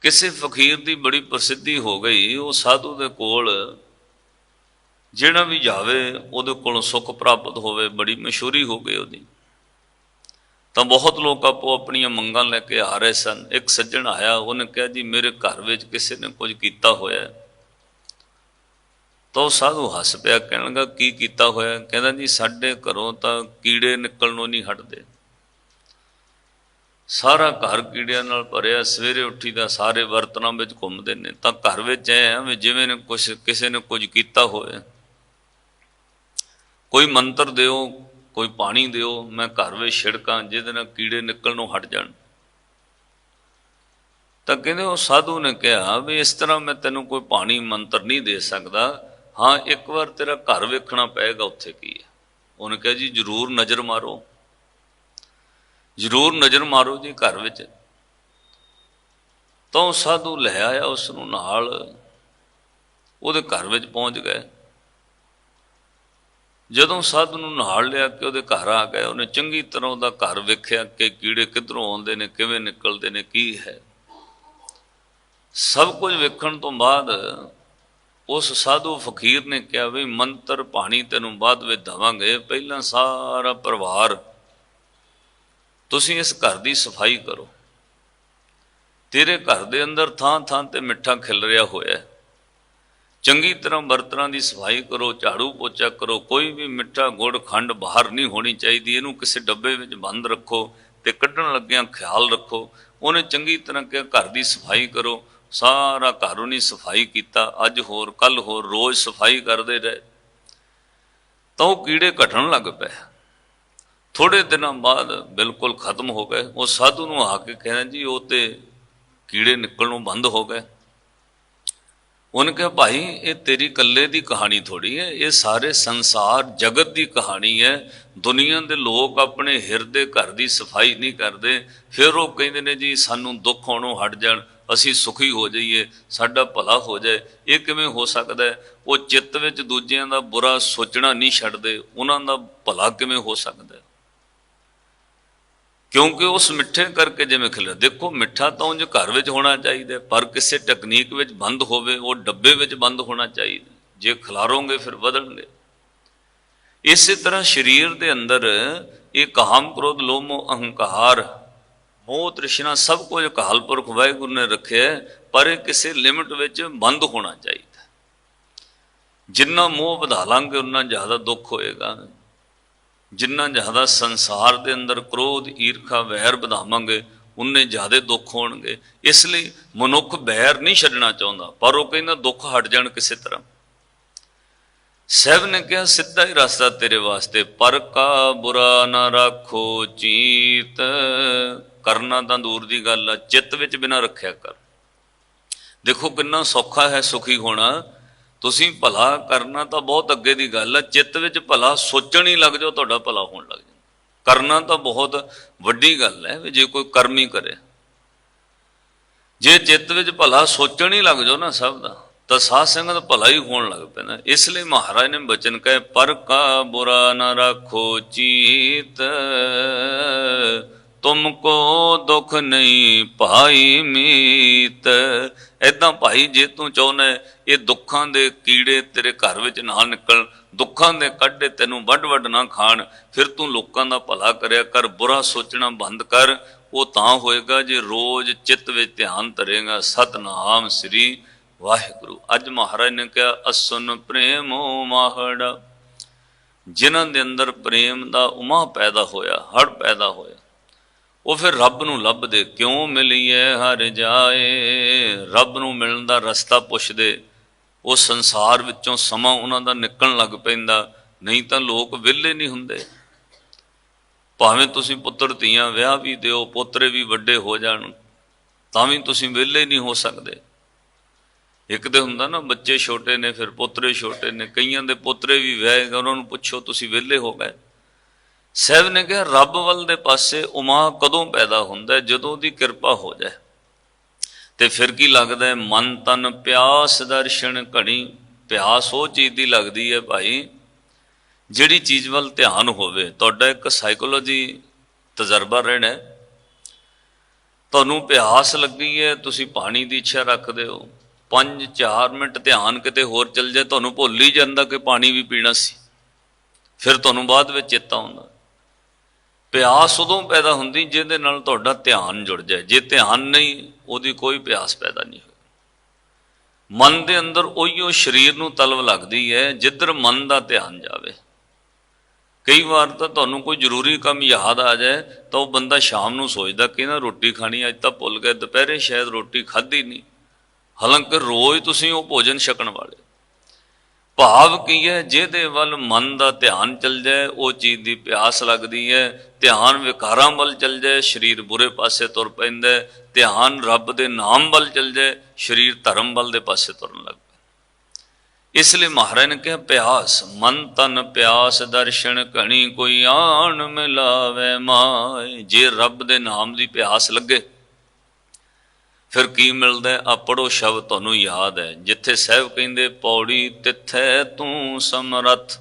ਕਿਸੇ ਫਕੀਰ ਦੀ ਬੜੀ ਪ੍ਰਸਿੱਧੀ ਹੋ ਗਈ, ਉਹ ਸਾਧੂ ਦੇ ਕੋਲ ਜਿਹੜਾ ਵੀ ਜਾਵੇ, ਉਹਦੇ ਕੋਲੋਂ ਸੁੱਖ ਪ੍ਰਾਪਤ ਹੋਵੇ, ਬੜੀ ਮਸ਼ਹੂਰੀ ਹੋ ਗਈ ਉਹਦੀ। ਤਾਂ ਬਹੁਤ ਲੋਕ ਆਪੋ ਆਪਣੀਆਂ ਮੰਗਾਂ ਲੈ ਕੇ ਆ ਰਹੇ ਸਨ। ਇੱਕ ਸੱਜਣ ਆਇਆ, ਉਹਨੇ ਕਿਹਾ, ਜੀ, ਮੇਰੇ ਘਰ ਵਿੱਚ ਕਿਸੇ ਨੇ ਕੁਝ ਕੀਤਾ ਹੋਇਆ ਤਾਂ ਉਹ ਸਾਧੂ ਹੱਸ ਪਿਆ, ਕਹਿਣ ਲੱਗਾ, ਕੀ ਕੀਤਾ ਹੋਇਆ ਕਹਿੰਦਾ, ਜੀ, ਸਾਡੇ ਘਰੋਂ ਤਾਂ ਕੀੜੇ ਨਿਕਲਣੋਂ ਨਹੀਂ ਹਟਦੇ। ਸਾਰਾ ਘਰ ਕੀੜਿਆਂ ਨਾਲ ਭਰਿਆ, ਸਵੇਰੇ ਉੱਠੀ ਦਾ ਸਾਰੇ ਬਰਤਨਾਂ ਵਿੱਚ ਘੁੰਮਦੇ ਨੇ। ਤਾਂ ਘਰ ਵਿੱਚ ਐ ਆ ਵੀ ਜਿਵੇਂ ਨੇ ਕੁਛ, ਕਿਸੇ ਨੇ ਕੁਝ ਕੀਤਾ ਹੋਵੇ। ਕੋਈ ਮੰਤਰ ਦਿਓ, ਕੋਈ ਪਾਣੀ ਦਿਓ, ਮੈਂ ਘਰ ਵਿੱਚ ਛਿੜਕਾਂ, ਜਿਹਦੇ ਨਾਲ ਕੀੜੇ ਨਿਕਲਣੋਂ ਹਟ ਜਾਣ। ਤਾਂ ਕਹਿੰਦੇ ਉਹ ਸਾਧੂ ਨੇ ਕਿਹਾ ਵੀ ਇਸ ਤਰ੍ਹਾਂ ਮੈਂ ਤੈਨੂੰ ਕੋਈ ਪਾਣੀ ਮੰਤਰ ਨਹੀਂ ਦੇ ਸਕਦਾ। ਹਾਂ, ਇੱਕ ਵਾਰ ਤੇਰਾ ਘਰ ਵੇਖਣਾ ਪਏਗਾ ਉੱਥੇ ਕੀ ਹੈ। ਉਹਨੇ ਕਿਹਾ ਜੀ, ਜ਼ਰੂਰ ਨਜ਼ਰ ਮਾਰੋ। ਜ਼ਰੂਰ ਨਜ਼ਰ ਮਾਰੋ ਜੀ ਘਰ ਵਿੱਚ। ਤਾਂ ਉਹ ਸਾਧੂ ਲੈ ਆਇਆ ਉਸ ਨੂੰ ਨਾਲ ਉਹਦੇ ਘਰ ਵਿੱਚ ਪਹੁੰਚ ਗਏ। ਜਦੋਂ ਸਾਧੂ ਨੂੰ ਨਾਲ ਲਿਆ ਕੇ ਉਹਦੇ ਘਰ ਆ ਗਏ, ਉਹਨੇ ਚੰਗੀ ਤਰ੍ਹਾਂ ਉਹਦਾ ਘਰ ਵੇਖਿਆ ਕਿ ਕੀੜੇ ਕਿੱਧਰੋਂ ਆਉਂਦੇ ਨੇ, ਕਿਵੇਂ ਨਿਕਲਦੇ ਨੇ, ਕੀ ਹੈ। ਸਭ ਕੁਝ ਵੇਖਣ ਤੋਂ ਬਾਅਦ ਉਸ ਸਾਧੂ ਫਕੀਰ ਨੇ ਕਿਹਾ ਵੀ, ਮੰਤਰ ਪਾਣੀ ਤੈਨੂੰ ਬਾਅਦ ਵਿੱਚ ਦਵਾਂਗੇ। ਪਹਿਲਾਂ ਸਾਰਾ ਪਰਿਵਾਰ ਤੁਸੀਂ ਇਸ ਘਰ ਦੀ ਸਫ਼ਾਈ ਕਰੋ। ਤੇਰੇ ਘਰ ਦੇ ਅੰਦਰ ਥਾਂ ਥਾਂ ਤੇ ਮਿੱਠਾ ਖਿਲ ਰਿਹਾ ਹੋਇਆ ਹੈ। ਚੰਗੀ ਤਰ੍ਹਾਂ ਬਰਤਨਾਂ ਦੀ ਸਫ਼ਾਈ ਕਰੋ, ਝਾੜੂ ਪੋਚਾ ਕਰੋ, ਕੋਈ ਵੀ ਮਿੱਠਾ ਗੁੜ ਖੰਡ ਬਾਹਰ ਨਹੀਂ ਹੋਣੀ ਚਾਹੀਦੀ, ਇਹਨੂੰ ਕਿਸੇ ਡੱਬੇ ਵਿੱਚ ਬੰਦ ਰੱਖੋ ਤੇ ਕੱਢਣ ਲੱਗਿਆਂ ਖਿਆਲ ਰੱਖੋ। ਉਹਨੇ ਚੰਗੀ ਤਰ੍ਹਾਂ ਕਿਹਾ, ਘਰ ਦੀ ਸਫ਼ਾਈ ਕਰੋ। ਸਾਰਾ ਘਰ ਉਹਨੇ ਸਫ਼ਾਈ ਕੀਤਾ। ਅੱਜ ਹੋਰ ਕੱਲ ਹੋਰ ਰੋਜ਼ ਸਫ਼ਾਈ ਕਰਦੇ ਰਹੇ। ਤਾਂ ਉਹ ਕੀੜੇ ਘਟਣ ਲੱਗ ਪਏ। ਥੋੜੇ ਦਿਨਾਂ ਬਾਅਦ ਬਿਲਕੁਲ ਖਤਮ ਹੋ ਗਏ। ਉਹ ਸਾਧੂ ਨੂੰ ਆ ਕੇ ਕਹਿੰਦਾ ਜੀ, ਉਹ ਤੇ ਕੀੜੇ ਨਿਕਲਣੋਂ ਬੰਦ ਹੋ ਗਏ। ਉਹਨੇ ਕਿਹਾ, ਭਾਈ, ਇਹ ਤੇਰੀ ਇਕੱਲੇ ਦੀ ਕਹਾਣੀ ਥੋੜੀ ਹੈ। ਇਹ ਸਾਰੇ ਸੰਸਾਰ ਜਗਤ ਦੀ ਕਹਾਣੀ ਹੈ। ਦੁਨੀਆ ਦੇ ਲੋਕ ਆਪਣੇ ਹਿਰਦੇ ਘਰ ਦੀ ਸਫ਼ਾਈ ਨਹੀਂ ਕਰਦੇ। ਫਿਰ ਉਹ ਕਹਿੰਦੇ ਨੇ ਜੀ, ਸਾਨੂੰ ਦੁੱਖ ਹੋਣੋਂ ਹਟ ਜਾਣ। ਅਸੀਂ ਸੁਖੀ ਹੋ ਜਾਈਏ। ਸਾਡਾ ਭਲਾ ਹੋ ਜਾਏ। ਇਹ ਕਿਵੇਂ ਹੋ ਸਕਦਾ ਹੈ? ਉਹ ਚਿੱਤ ਵਿੱਚ ਦੂਜਿਆਂ ਦਾ ਬੁਰਾ ਸੋਚਣਾ ਨਹੀਂ ਛੱਡਦੇ। ਉਹਨਾਂ ਦਾ ਭਲਾ ਕਿਵੇਂ ਹੋ ਸਕਦਾ ਕਿਉਂਕਿ ਉਸ ਮਿੱਠੇ ਕਰਕੇ ਜਿਵੇਂ ਖਿਲਰ, ਦੇਖੋ ਮਿੱਠਾ ਤਾਂ ਉਂਝ ਘਰ ਵਿੱਚ ਹੋਣਾ ਚਾਹੀਦਾ ਪਰ ਕਿਸੇ ਟੈਕਨੀਕ ਵਿੱਚ ਬੰਦ ਹੋਵੇ, ਉਹ ਡੱਬੇ ਵਿੱਚ ਬੰਦ ਹੋਣਾ ਚਾਹੀਦਾ ਜੇ ਖਿਲਾਰੋਗੇ ਫਿਰ ਵਧਣਗੇ। ਇਸੇ ਤਰ੍ਹਾਂ ਸਰੀਰ ਦੇ ਅੰਦਰ ਇਹ ਕਾਮ ਕ੍ਰੋਧ, ਲੋਮੋ, ਅਹੰਕਾਰ, ਮੋਹ, ਤ੍ਰਿਸ਼ਨਾ, ਸਭ ਕੁਝ ਅਕਾਲ ਪੁਰਖ ਵਾਹਿਗੁਰੂ ਨੇ ਰੱਖਿਆ ਪਰ ਇਹ ਕਿਸੇ ਲਿਮਟ ਵਿੱਚ ਬੰਦ ਹੋਣਾ ਚਾਹੀਦਾ ਜਿੰਨਾ ਮੋਹ ਵਧਾ ਲਾਂਗੇ ਉਨਾ ਜ਼ਿਆਦਾ ਦੁੱਖ ਹੋਏਗਾ। ਜਿੰਨਾ ਜ਼ਿਆਦਾ ਸੰਸਾਰ ਦੇ ਅੰਦਰ ਕ੍ਰੋਧ, ਈਰਖਾ ਵੈਰ ਵਧਾਵਾਂਗੇ, ਉਨੇ ਜ਼ਿਆਦਾ ਦੁੱਖ ਹੋਣਗੇ। ਇਸ ਲਈ ਮਨੁੱਖ ਵੈਰ ਨਹੀਂ ਛੱਡਣਾ ਚਾਹੁੰਦਾ, ਪਰ ਉਹ ਕਹਿੰਦਾ ਦੁੱਖ ਹਟ ਜਾਣ ਕਿਸੇ ਤਰ੍ਹਾਂ। ਸਹਿਬ ਨੇ ਕਿਹਾ, ਸਿੱਧਾ ਹੀ ਰਸਤਾ ਤੇਰੇ ਵਾਸਤੇ, ਪਰ ਕਾ ਬੁਰਾ ਨਾ ਰੱਖੋ ਚੀਤ। ਕਰਨਾ ਤਾਂ ਦੂਰ ਦੀ ਗੱਲ ਆ, ਚਿੱਤ ਵਿੱਚ ਬਿਨਾ ਰੱਖਿਆ ਕਰ। ਦੇਖੋ ਕਿੰਨਾ ਸੌਖਾ ਹੈ ਸੁਖੀ ਹੋਣਾ। ਤੁਸੀਂ ਭਲਾ ਕਰਨਾ ਤਾਂ ਬਹੁਤ ਅੱਗੇ ਦੀ ਗੱਲ ਹੈ ਚਿੱਤ ਵਿੱਚ ਭਲਾ ਸੋਚਣ ਹੀ ਲੱਗ ਜਾਓ, ਤੁਹਾਡਾ ਭਲਾ ਹੋਣ ਲੱਗ ਜਾਂਦਾ ਕਰਨਾ ਤਾਂ ਬਹੁਤ ਵੱਡੀ ਗੱਲ ਹੈ ਵੀ ਜੇ ਕੋਈ ਕਰਮ ਹੀ ਕਰੇ। ਜੇ ਚਿੱਤ ਵਿੱਚ ਭਲਾ ਸੋਚਣ ਹੀ ਲੱਗ ਜਾਓ ਨਾ ਸਭ ਦਾ, ਤਾਂ ਸਾਧ ਸੰਗਤ ਦਾ ਭਲਾ ਹੀ ਹੋਣ ਲੱਗ ਪੈਂਦਾ। ਇਸ ਲਈ ਮਹਾਰਾਜ ਨੇ ਬਚਨ ਕਹੇ, ਪਰ ਕਾ ਬੁਰਾ ਨਾ ਰੱਖੋ ਚੀਤ। ਤੁਮ ਕੋ ਦੁਖ ਨਹੀਂ ਭਾਈ ਮੀਤ। ਐਦਾਂ ਭਾਈ ਜੇ ਤੂੰ ਚਾਹੁੰਦਾ ਇਹ ਦੁੱਖਾਂ ਦੇ ਕੀੜੇ ਤੇਰੇ ਘਰ ਵਿੱਚ ਨਾ ਨਿਕਲ ਦੁੱਖਾਂ ਦੇ ਕੱਢੇ ਤੈਨੂੰ ਵੱਡ ਵੱਡ ਨਾ ਖਾਣ, ਫਿਰ ਤੂੰ ਲੋਕਾਂ ਦਾ ਭਲਾ ਕਰਿਆ ਕਰ, ਬੁਰਾ ਸੋਚਣਾ ਬੰਦ ਕਰ। ਉਹ ਤਾਂ ਹੋਏਗਾ ਜੇ ਰੋਜ਼ ਚਿੱਤ ਵਿੱਚ ਧਿਆਨ ਧਰੇਗਾ, ਸਤਨਾਮ ਸ੍ਰੀ ਵਾਹਿਗੁਰੂ। ਅੱਜ ਮਹਾਰਾਜ ਨੇ ਕਿਹਾ, ਅਸੁਨ ਪ੍ਰੇਮੋ ਮਾਹੜਾ। ਜਿਨ੍ਹਾਂ ਦੇ ਅੰਦਰ ਪ੍ਰੇਮ ਦਾ ਉਮਾ ਪੈਦਾ ਹੋਇਆ ਹੜ ਪੈਦਾ ਹੋਇਆ ਉਹ ਫਿਰ ਰੱਬ ਨੂੰ ਲੱਭਦੇ, ਕਿਉਂ ਮਿਲੀਏ ਹਰ ਜਾਏ? ਰੱਬ ਨੂੰ ਮਿਲਣ ਦਾ ਰਸਤਾ ਪੁੱਛਦੇ, ਉਹ ਸੰਸਾਰ ਵਿੱਚੋਂ ਸਮਾਂ ਉਹਨਾਂ ਦਾ ਨਿਕਲਣ ਲੱਗ ਪੈਂਦਾ, ਨਹੀਂ ਤਾਂ ਲੋਕ ਵਿਹਲੇ ਨਹੀਂ ਹੁੰਦੇ। ਭਾਵੇਂ ਤੁਸੀਂ ਪੁੱਤਰ ਧੀਆਂ ਵਿਆਹ ਵੀ ਦਿਓ, ਪੋਤਰੇ ਵੀ ਵੱਡੇ ਹੋ ਜਾਣ, ਤਾਂ ਵੀ ਤੁਸੀਂ ਵਿਹਲੇ ਨਹੀਂ ਹੋ ਸਕਦੇ। ਇੱਕ ਤੇ ਹੁੰਦਾ ਨਾ, ਬੱਚੇ ਛੋਟੇ ਨੇ, ਫਿਰ ਪੋਤਰੇ ਛੋਟੇ ਨੇ, ਕਈਆਂ ਦੇ ਪੋਤਰੇ ਵੀ ਵਿਆਹੇ ਗਏ, ਉਹਨਾਂ ਨੂੰ ਪੁੱਛੋ ਤੁਸੀਂ ਵਿਹਲੇ ਹੋ ਗਏ। ਸਹਿਬ ਨੇ ਕਿਹਾ, ਰੱਬ ਵੱਲ ਦੇ ਪਾਸੇ ਉਮਾ ਕਦੋਂ ਪੈਦਾ ਹੁੰਦਾ ਹੈ? ਜਦੋਂ ਦੀ ਕਿਰਪਾ ਹੋ ਜਾਏ। ਤੇ ਫਿਰ ਕੀ ਲੱਗਦਾ ਹੈ? ਮਨ ਤਨ ਪਿਆਸ ਦਰਸ਼ਨ ਘਣੀ। ਪਿਆਸ ਉਹ ਚੀਜ਼ ਦੀ ਲੱਗਦੀ ਹੈ ਭਾਈ, ਜਿਹੜੀ ਚੀਜ਼ ਵੱਲ ਧਿਆਨ ਹੋਵੇ। ਤੁਹਾਡਾ ਇੱਕ ਸਾਈਕੋਲੋਜੀ ਤਜਰਬਾ ਰਹਿਣਾ ਤੁਹਾਨੂੰ ਪਿਆਸ ਲੱਗੀ ਹੈ, ਤੁਸੀਂ ਪਾਣੀ ਦੀ ਇੱਛਾ ਰੱਖਦੇ ਹੋ। 5-4 ਮਿੰਟ ਧਿਆਨ ਕਿਤੇ ਹੋਰ ਚੱਲ ਜਾਏ, ਤੁਹਾਨੂੰ ਭੁੱਲ ਹੀ ਜਾਂਦਾ ਕਿ ਪਾਣੀ ਵੀ ਪੀਣਾ ਸੀ। ਫਿਰ ਤੁਹਾਨੂੰ ਬਾਅਦ ਵਿੱਚ ਚੇਤਾ ਆਉਂਦਾ। ਪਿਆਸ ਉਦੋਂ ਪੈਦਾ ਹੁੰਦੀ ਜਿਹਦੇ ਨਾਲ ਤੁਹਾਡਾ ਧਿਆਨ ਜੁੜ ਜਾਏ। ਜੇ ਧਿਆਨ ਨਹੀਂ, ਉਹਦੀ ਕੋਈ ਪਿਆਸ ਪੈਦਾ ਨਹੀਂ ਹੋਈ। ਮਨ ਦੇ ਅੰਦਰ ਉਹੀਓ ਸਰੀਰ ਨੂੰ ਤਲਬ ਲੱਗਦੀ ਹੈ, ਜਿੱਧਰ ਮਨ ਦਾ ਧਿਆਨ ਜਾਵੇ। ਕਈ ਵਾਰ ਤਾਂ ਤੁਹਾਨੂੰ ਕੋਈ ਜ਼ਰੂਰੀ ਕੰਮ ਯਾਦ ਆ ਜਾਏ, ਤਾਂ ਉਹ ਬੰਦਾ ਸ਼ਾਮ ਨੂੰ ਸੋਚਦਾ ਕਿ ਨਾ ਰੋਟੀ ਖਾਣੀ, ਅੱਜ ਤਾਂ ਭੁੱਲ ਗਿਆ ਦੁਪਹਿਰੇ ਸ਼ਾਇਦ ਰੋਟੀ ਖਾਧੀ ਨਹੀਂ। ਹਾਲਾਂਕਿ ਰੋਜ਼ ਤੁਸੀਂ ਉਹ ਭੋਜਨ ਛਕਣ ਵਾਲੇ ਭਾਵ ਕੀ ਹੈ? ਜਿਹਦੇ ਵੱਲ ਮਨ ਦਾ ਧਿਆਨ ਚੱਲ ਜਾਏ, ਉਹ ਚੀਜ਼ ਦੀ ਪਿਆਸ ਲੱਗਦੀ ਹੈ। ਧਿਆਨ ਵਿਕਾਰਾਂ ਵੱਲ ਚੱਲ ਜਾਏ, ਸਰੀਰ ਬੁਰੇ ਪਾਸੇ ਤੁਰ ਪੈਂਦਾ ਧਿਆਨ ਰੱਬ ਦੇ ਨਾਮ ਵੱਲ ਚੱਲ ਜਾਏ, ਸਰੀਰ ਧਰਮ ਵੱਲ ਦੇ ਪਾਸੇ ਤੁਰਨ ਲੱਗ ਪੈਂਦਾ ਇਸ ਲਈ ਮਹਾਰਾਜ ਨੇ ਕਿਹਾ, ਪਿਆਸ, ਮਨ ਤਨ ਪਿਆਸ, ਦਰਸ਼ਨ ਘਣੀ ਕੋਈ ਆਣ ਮਿਲਾਵੇ ਮਾਏ। ਜੇ ਰੱਬ ਦੇ ਨਾਮ ਦੀ ਪਿਆਸ ਲੱਗੇ ਫਿਰ ਕੀ ਮਿਲਦਾ ਹੈ? ਸ਼ਬਦ ਤੁਹਾਨੂੰ ਯਾਦ ਹੈ। ਜਿੱਥੇ ਸਹਿਬ ਕਹਿੰਦੇ, ਪੌੜੀ ਤਿੱਥੈ ਤੂੰ ਸਮਰਥ।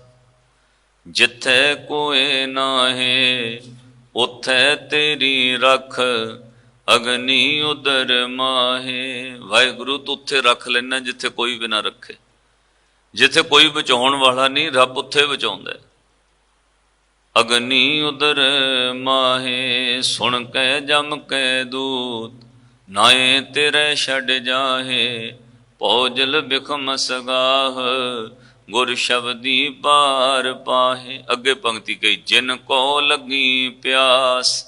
ਜਿੱਥੇ ਕੋਏ ਨਾਹੇ, ਉਥੇ ਤੇਰੀ ਰਖ। ਅਗਨੀ ਉਦਰ ਮਾਹੇ। ਵਾਹਿਗੁਰੂ, ਤੂੰ ਉੱਥੇ ਰੱਖ ਲੈਣਾ ਜਿੱਥੇ ਕੋਈ ਵੀ ਨਾ ਰੱਖੇ। ਜਿੱਥੇ ਕੋਈ ਬਚਾਉਣ ਵਾਲਾ ਨਹੀਂ, ਰੱਬ ਉੱਥੇ ਬਚਾਉਂਦਾ ਅਗਨੀ ਉਦਰ ਮਾਹੇ, ਸੁਣ ਕੇ ਜਮ ਕੇ ਦੂਤ। ਨਾਏ ਤੇਰੇ ਛੱਡ ਜਾਹੇ, ਭੋਜਲ ਬਿਖਮ ਸਗਾਹ, ਗੁਰ ਸ਼ਬਦੀ ਪਾਰ ਪਾਹੇ। ਅੱਗੇ ਪੰਕਤੀ ਕਹੀ, ਜਿਨ ਕੋ ਲੱਗੀ ਪਿਆਸ,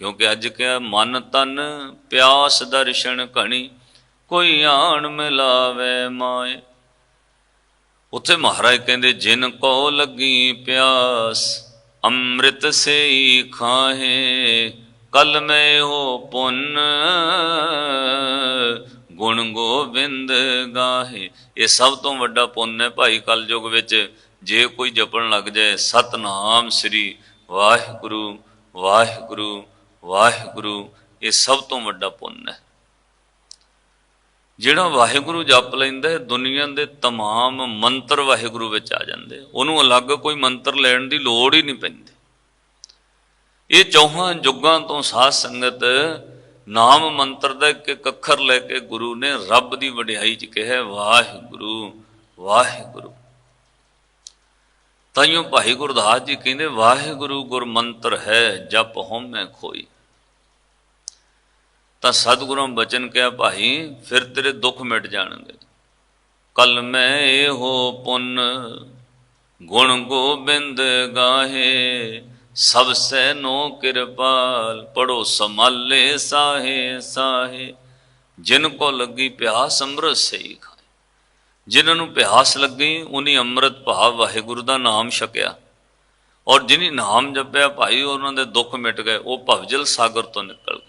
ਕਿਉਂਕਿ ਅੱਜ ਕਿਆ ਮਨ ਤਨ ਪਿਆਸ ਦਰਸ਼ਨ ਘਣੀ, ਕੋਈ ਆਣ ਮਿਲਾਵੇ ਮਾਏ। ਉੱਥੇ ਮਹਾਰਾਜ ਕਹਿੰਦੇ, ਜਿਨ ਕੋ ਲੱਗੀ ਪਿਆਸ, ਅੰਮ੍ਰਿਤ ਸੇਈ ਖਾਹੇ ਕਲ ਮੈਂ ਹੋ ਪੁੰਨ ਗੁਣ ਗੋਬਿੰਦ ਗਾਹੇ ਇਹ ਸਭ ਤੋਂ ਵੱਡਾ ਪੁੰਨ ਹੈ ਭਾਈ ਕਲਯੁਗ ਵਿੱਚ ਜੇ ਕੋਈ ਜਪਣ ਲੱਗ ਜਾਏ ਸਤਨਾਮ ਸ੍ਰੀ ਵਾਹਿਗੁਰੂ ਵਾਹਿਗੁਰੂ ਵਾਹਿਗੁਰੂ ਇਹ ਸਭ ਤੋਂ ਵੱਡਾ ਪੁੰਨ ਹੈ ਜਿਹੜਾ ਵਾਹਿਗੁਰੂ ਜਪ ਲੈਂਦਾ ਹੈ ਦੁਨੀਆ ਦੇ तमाम ਮੰਤਰ ਵਾਹਿਗੁਰੂ ਵਿੱਚ ਆ ਜਾਂਦੇ ਉਹਨੂੰ ਅਲੱਗ ਕੋਈ ਮੰਤਰ ਲੈਣ ਦੀ ਲੋੜ ਹੀ ਨਹੀਂ ਪੈਂਦੀ ਇਹ ਚੌਹਾਂ ਯੁੱਗਾਂ ਤੋਂ ਸਾਧ ਸੰਗਤ ਨਾਮ ਮੰਤਰ ਦਾ ਇੱਕ ਅੱਖਰ ਲੈ ਕੇ ਗੁਰੂ ਨੇ ਰੱਬ ਦੀ ਵਡਿਆਈ ਚ ਕਿਹਾ ਵਾਹਿਗੁਰੂ ਵਾਹਿਗੁਰੂ। ਤਾਈਓ ਭਾਈ ਗੁਰਦਾਸ ਜੀ ਕਹਿੰਦੇ, ਵਾਹਿਗੁਰੂ ਗੁਰ ਮੰਤਰ ਹੈ, ਜਪ ਹਉਮੈ ਖੋਈ। ਤਾਂ ਸਤਿਗੁਰਾਂ ਬਚਨ ਕਿਹਾ, ਭਾਈ, ਫਿਰ ਤੇਰੇ ਦੁੱਖ ਮਿਟ ਜਾਣਗੇ। ਕਲ ਮੈਂ ਇਹੋ ਪੁੰਨ, ਗੁਣ ਗੋਬਿੰਦ ਗਾਹੇ ਸਭ ਸੈ ਨੋ ਕਿਰਪਾਲ ਪੜੋ ਸਮਾਲੇ ਸਾਹੇ ਸਾਹੇ। ਜਿਨ ਕੋ ਲੱਗੀ ਪਿਆਸ ਅੰਮ੍ਰਿਤ ਸਈ ਖਾਏ। ਜਿਨ੍ਹਾਂ ਨੂੰ ਪਿਆਸ ਲੱਗੀ, ਉਨੀ ਅੰਮ੍ਰਿਤ ਭਾਵ ਵਾਹਿਗੁਰੂ ਦਾ ਨਾਮ ਛਕਿਆ। ਔਰ ਜਿਨੀ ਨਾਮ ਜਪਿਆ ਭਾਈ, ਉਹਨਾਂ ਦੇ ਦੁੱਖ ਮਿਟ ਗਏ, ਉਹ ਭਵਜਲ ਸਾਗਰ ਤੋਂ ਨਿਕਲ ਗਏ।